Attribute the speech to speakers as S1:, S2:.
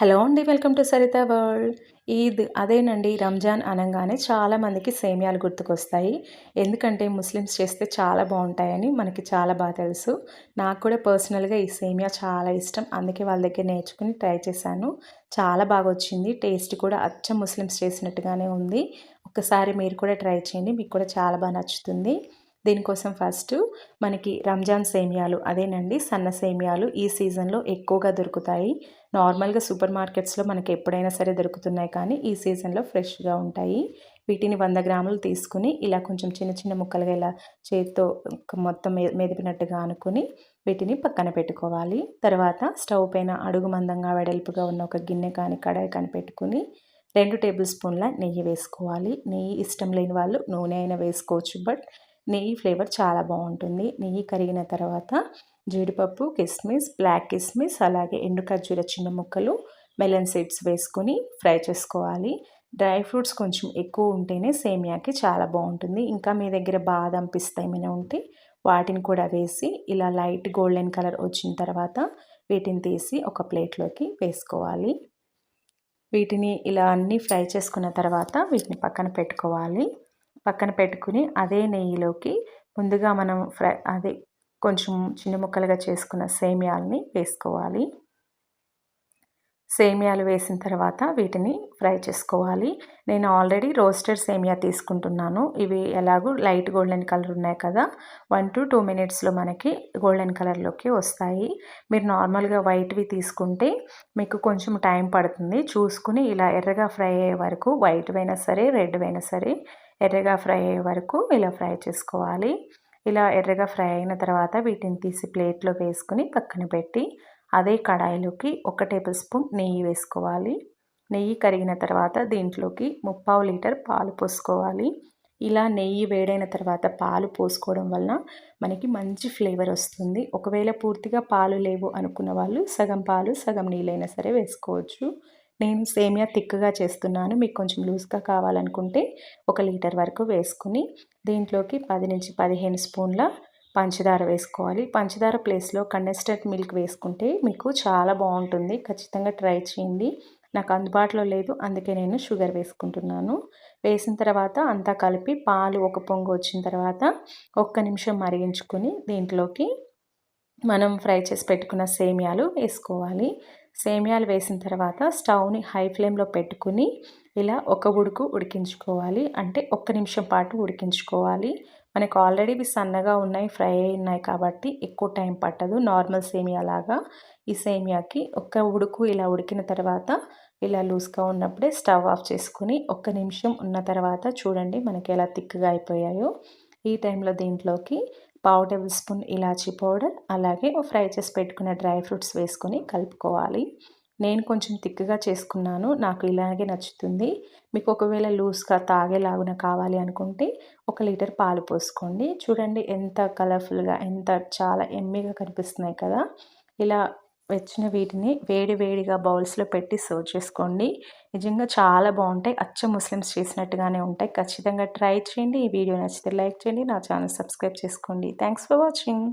S1: Hello అండి welcome to Saritha world. Eid అదేనండి రంజాన్ అనగానే చాలామందికి సేమియాలు గుర్తుకొస్తాయి. ఎందుకంటే ముస్లిమ్స్ చేస్తే చాలా బాగుంటాయని మనకి చాలా బాగా తెలుసు. నాకు కూడా పర్సనల్గా ఈ సేమియా చాలా ఇష్టం. అందుకే వాళ్ళ దగ్గర నేర్చుకుని ట్రై చేశాను. చాలా బాగా వచ్చింది. టేస్ట్ కూడా అచ్చం ముస్లిమ్స్ చేసినట్టుగానే ఉంది. ఒకసారి మీరు కూడా ట్రై చేయండి మీకు కూడా చాలా బాగా నచ్చుతుంది. దీనికోసం ఫస్ట్ మనకి రంజాన్ సేమియాలు అదేనండి సన్న సేమియాలు ఈ సీజన్లో ఎక్కువగా దొరుకుతాయి. నార్మల్గా సూపర్ మార్కెట్స్లో మనకి ఎప్పుడైనా సరే దొరుకుతున్నాయి కానీ ఈ సీజన్లో ఫ్రెష్గా ఉంటాయి. వీటిని వంద గ్రాములు తీసుకుని ఇలా కొంచెం చిన్న చిన్న ముక్కలుగా ఇలా చేతితో మొత్తం మెదిపినట్టుగా అనుకుని వీటిని పక్కన పెట్టుకోవాలి. తర్వాత స్టవ్ పైన అడుగు మందంగా వెడల్పుగా ఉన్న ఒక గిన్నె కానీ కడాయి కానీ పెట్టుకుని రెండు టేబుల్ స్పూన్ల నెయ్యి వేసుకోవాలి. నెయ్యి ఇష్టం లేని వాళ్ళు నూనె అయినా వేసుకోవచ్చు బట్ నెయ్యి ఫ్లేవర్ చాలా బాగుంటుంది. నెయ్యి కరిగిన తర్వాత జీడిపప్పు కిస్మిస్ బ్లాక్ కిస్మిస్ అలాగే ఎండు ఖర్జూర చిన్న ముక్కలు మెలన్ సీడ్స్ వేసుకొని ఫ్రై చేసుకోవాలి. డ్రై ఫ్రూట్స్ కొంచెం ఎక్కువ ఉంటేనే సేమియాకి చాలా బాగుంటుంది. ఇంకా మీ దగ్గర బాదం పిస్తా ఏమైనా ఉంటే వాటిని కూడా వేసి ఇలా లైట్ గోల్డెన్ కలర్ వచ్చిన తర్వాత వీటిని తీసి ఒక ప్లేట్లోకి వేసుకోవాలి. వీటిని ఇలా అన్నీ ఫ్రై చేసుకున్న తర్వాత వీటిని పక్కన పెట్టుకోవాలి. పక్కన పెట్టుకుని అదే నెయ్యిలోకి ముందుగా మనం ఫ్రై అదే కొంచెం చిన్న ముక్కలుగా చేసుకున్న సేమియాలని వేసుకోవాలి. సేమియాలు వేసిన తర్వాత వీటిని ఫ్రై చేసుకోవాలి. నేను ఆల్రెడీ రోస్టెడ్ సేమియా తీసుకుంటున్నాను. ఇవి ఎలాగో లైట్ గోల్డెన్ కలర్ ఉన్నాయి కదా వన్ టు టూ మినిట్స్లో మనకి గోల్డెన్ కలర్లోకి వస్తాయి. మీరు నార్మల్గా వైట్వి తీసుకుంటే మీకు కొంచెం టైం పడుతుంది. చూసుకుని ఇలా ఎర్రగా ఫ్రై అయ్యే వరకు వైట్ అయినా సరే రెడ్ అయినా సరే ఎర్రగా ఫ్రై అయ్యే వరకు ఇలా ఫ్రై చేసుకోవాలి. ఇలా ఎర్రగా ఫ్రై అయిన తర్వాత వీటిని తీసి ప్లేట్లో వేసుకుని పక్కన పెట్టి అదే కడాయిలోకి ఒక టేబుల్ స్పూన్ నెయ్యి వేసుకోవాలి. నెయ్యి కరిగిన తర్వాత దీంట్లోకి ముప్పావు లీటర్ పాలు పోసుకోవాలి. ఇలా నెయ్యి వేడైన తర్వాత పాలు పోసుకోవడం వలన మనకి మంచి ఫ్లేవర్ వస్తుంది. ఒకవేళ పూర్తిగా పాలు లేవు అనుకున్న వాళ్ళు సగం పాలు సగం నీళ్ళైనా సరే వేసుకోవచ్చు. నేను సేమియా థిక్గా చేస్తున్నాను. మీకు కొంచెం లూజ్గా కావాలనుకుంటే ఒక లీటర్ వరకు వేసుకుని దీంట్లోకి పది నుంచి పదిహేను స్పూన్ల పంచదార వేసుకోవాలి. పంచదార ప్లేస్లో కండెన్స్టెడ్ మిల్క్ వేసుకుంటే మీకు చాలా బాగుంటుంది. ఖచ్చితంగా ట్రై చేయండి. నాకు అందుబాటులో లేదు. అందుకే నేను షుగర్ వేసుకుంటున్నాను. వేసిన తర్వాత అంతా కలిపి పాలు ఒక పొంగు వచ్చిన తర్వాత ఒక్క నిమిషం మరిగించుకొని దీంట్లోకి మనం ఫ్రై చేసి పెట్టుకున్న సేమియాలు వేసుకోవాలి. సేమియాలు వేసిన తర్వాత స్టవ్ని హై ఫ్లేమ్లో పెట్టుకుని ఇలా ఒక ఉడుకు ఉడికించుకోవాలి. అంటే ఒక్క నిమిషం పాటు ఉడికించుకోవాలి. మనకు ఆల్రెడీ ఇవి సన్నగా ఉన్నాయి ఫ్రై అయి ఉన్నాయి కాబట్టి ఎక్కువ టైం పట్టదు. నార్మల్ సేమియా లాగా ఈ సేమియాకి ఒక్క ఉడుకు ఇలా ఉడికిన తర్వాత ఇలా లూజ్గా ఉన్నప్పుడే స్టవ్ ఆఫ్ చేసుకుని ఒక్క నిమిషం ఉన్న తర్వాత చూడండి మనకి ఎలా థిక్గా అయిపోయాయో. ఈ టైంలో దీంట్లోకి పావు టేబుల్ స్పూన్ ఇలాచీ పౌడర్ అలాగే ఫ్రై చేసి పెట్టుకున్న డ్రై ఫ్రూట్స్ వేసుకొని కలుపుకోవాలి. నేను కొంచెం థిక్గా చేసుకున్నాను నాకు ఇలాగే నచ్చుతుంది. మీకు ఒకవేళ లూజ్గా తాగేలాగున కావాలి అనుకుంటే ఒక లీటర్ పాలు పోసుకోండి. చూడండి ఎంత కలర్ఫుల్గా ఎంత చాలా ఎమ్మిగా కనిపిస్తున్నాయి కదా. ఇలా వచ్చిన వీటిని వేడి వేడిగా బౌల్స్లో పెట్టి సర్వ్ చేసుకోండి. నిజంగా చాలా బాగుంటాయి. అచ్చ ముస్లిమ్స్ చేసినట్టుగానే ఉంటాయి. ఖచ్చితంగా ట్రై చేయండి. ఈ వీడియో నచ్చితే లైక్ చేయండి. నా ఛానల్ సబ్స్క్రైబ్ చేసుకోండి. Thanks for watching.